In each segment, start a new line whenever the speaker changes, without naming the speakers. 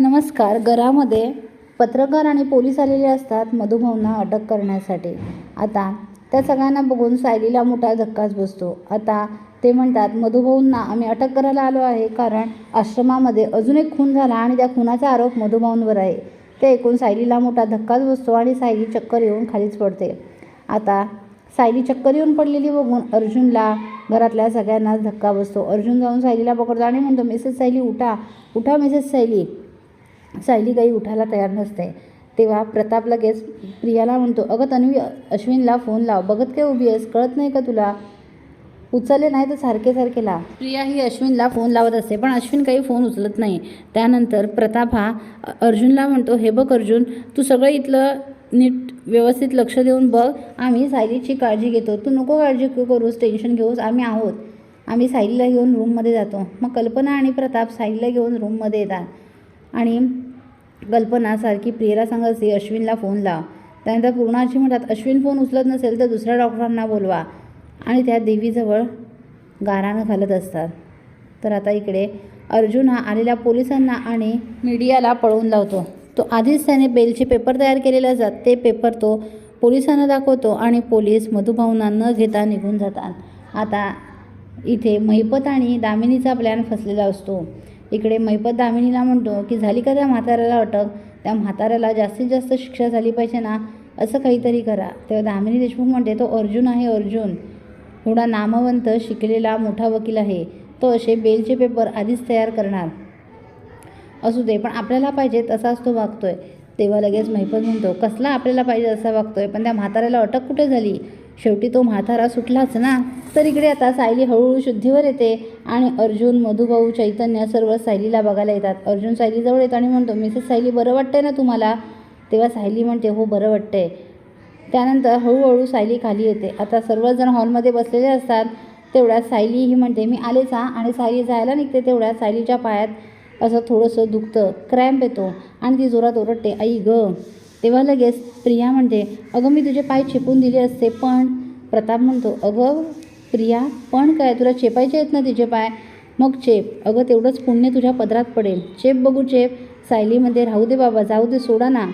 नमस्कार. घरामध्ये पत्रकार आणि पोलीस आलेले असतात मधुभावना अटक करण्यासाठी. आता त्या सगळ्यांना बघून सायलीला मोठा धक्काच बसतो. आता ते म्हणतात मधुभाऊंना आम्ही अटक करायला आलो आहे कारण आश्रमामध्ये अजून एक खून झाला आणि त्या खुनाचा आरोप मधुभाऊंवर आहे. ते ऐकून सायलीला मोठा धक्काच बसतो आणि सायली चक्कर येऊन खालीच पडते. आता सायली चक्कर येऊन पडलेली बघून अर्जुनला घरातल्या सगळ्यांनाच धक्का बसतो. अर्जुन जाऊन सायलीला पकडतो आणि म्हणतो मिसेस सायली उठा. उठा मिसेस सायली. सायली काही उठायला तयार नसते. तेव्हा प्रताप लगेच प्रियाला म्हणतो अगं तन्वी अश्विनला फोन लाव. बघत काय उभी आहेस? कळत नाही का तुला? उचलले नाही तर सारखे सारखे लाव. प्रिया ही अश्विनला फोन लावत असते पण अश्विन काही फोन उचलत नाही. त्यानंतर प्रताप हा अर्जुनला म्हणतो हे बघ अर्जुन तू सगळं इथलं नीट व्यवस्थित लक्ष देऊन बघ. आम्ही सायलीची काळजी घेतो. तू नको काळजी करूस. टेन्शन घेऊस. आम्ही आहोत. आम्ही सायलीला घेऊन रूममध्ये जातो. मग कल्पना आणि प्रताप सायलीला घेऊन रूममध्ये येतात. आणि कल्पनासारखी प्रियरा सांगायची अश्विनला फोन लाव. त्यानंतर पूर्णाजी म्हणतात अश्विन फोन उचलत नसेल तर दुसऱ्या डॉक्टरांना बोलवा. आणि त्या देवीजवळ गारानं घालत असतात. तर आता इकडे अर्जुन हा आलेल्या पोलिसांना आणि मीडियाला पळवून लावतो. तो आधीच त्याने बेलचे पेपर तयार केलेले असतात. ते पेपर तो पोलिसांना दाखवतो आणि पोलीस मधुभावना न घेता निघून जातात. आता इथे महिपत आणि दामिनीचा प्लॅन फसलेला असतो. इकडे मैपत दामिनीला म्हणतो की झाली का त्या म्हाताऱ्याला अटक? त्या म्हाताऱ्याला जास्तीत जास्त शिक्षा झाली पाहिजे ना? असं काहीतरी करा. तेव्हा दामिनी देशमुख म्हणते तो अर्जुन आहे अर्जुन. थोडा नामवंत शिकलेला मोठा वकील आहे. तो असे बेलचे पेपर आधीच तयार करणार. असू दे पण आपल्याला पाहिजे तसाच तो वागतोय. तेव्हा लगेच महिपत म्हणतो कसला आपल्याला पाहिजे असा वागतोय? पण त्या म्हाताऱ्याला अटक कुठे झाली? शेवटी तो म्हातारा सुटलाच ना? तर इकडे आता सायली हळूहळू शुद्धीवर येते आणि अर्जुन मधुभाऊ चैतन्य सर्व सायलीला बघायला येतात. अर्जुन सायलीजवळ येतो आणि म्हणतो मिसेस सायली बरं वाटतंय ना तुम्हाला? तेव्हा सायली म्हणते हो बरं वाटतंय. त्यानंतर हळूहळू सायली खाली येते. आता सर्वजण हॉलमध्ये बसलेले असतात. तेवढ्यात सायली ही म्हणते मी आलेच हा आणि सायली जायला निघते. तेवढ्यात सायलीच्या पायात असं थोडंसं दुखतं. क्रॅम्प येतो आणि ती जोरात ओरडते आई ग. तेव्हा लगेच प्रिया म्हणते अगं मी तुझे पाय चेपून दिले असते पण प्रताप म्हणतो अगं प्रिया पण काय तुला चेपायचे आहेत ना तिचे पाय? मग चेप. अगं तेवढंच पुण्य तुझ्या पदरात पडेल. चेप बघू चेप. सायलीमध्ये राहू दे बाबा जाऊ दे सोडा ना.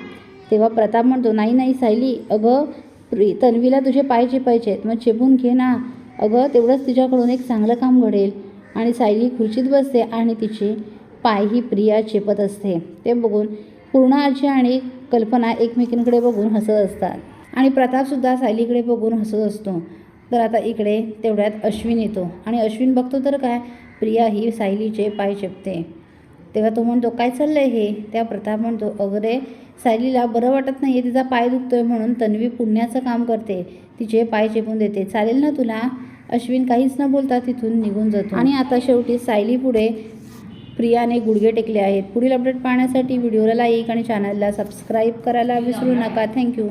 तेव्हा प्रताप म्हणतो नाही नाही सायली. अगं प्रि तन्वीला तुझे पाय चेपायचे आहेत. मग चेपून घे ना. अगं तेवढंच तिच्याकडून एक चांगलं काम घडेल. आणि सायली खुर्चीत बसते आणि तिचे पाय ही प्रिया चेपत असते. ते बघून पूर्ण आजी आणि कल्पना एकमेकींकडे बघून हसत असतात. आणि प्रतापसुद्धा सायलीकडे बघून हसत असतो. तर आता इकडे तेवढ्यात अश्विन येतो. आणि अश्विन बघतो तर काय? प्रिया ही सायलीचे पाय चेपते. तेव्हा तो म्हणतो काय चाललं आहे हे? त्या प्रताप म्हणतो अगरे सायलीला बरं वाटत नाही आहे तिचा पाय दुखतोय म्हणून तन्वी पुण्याचं काम करते. तिचे पाय चेपून देते. चालेल ना तुला? अश्विन काहीच न बोलता तिथून निघून जातो. आणि आता शेवटी सायली पुढे प्रियाने गुडघे टेकले आहेत. पुढील अपडेट पाहण्यासाठी व्हिडिओला लाईक आणि चॅनलला सबस्क्राईब करायला विसरू नका. थँक्यू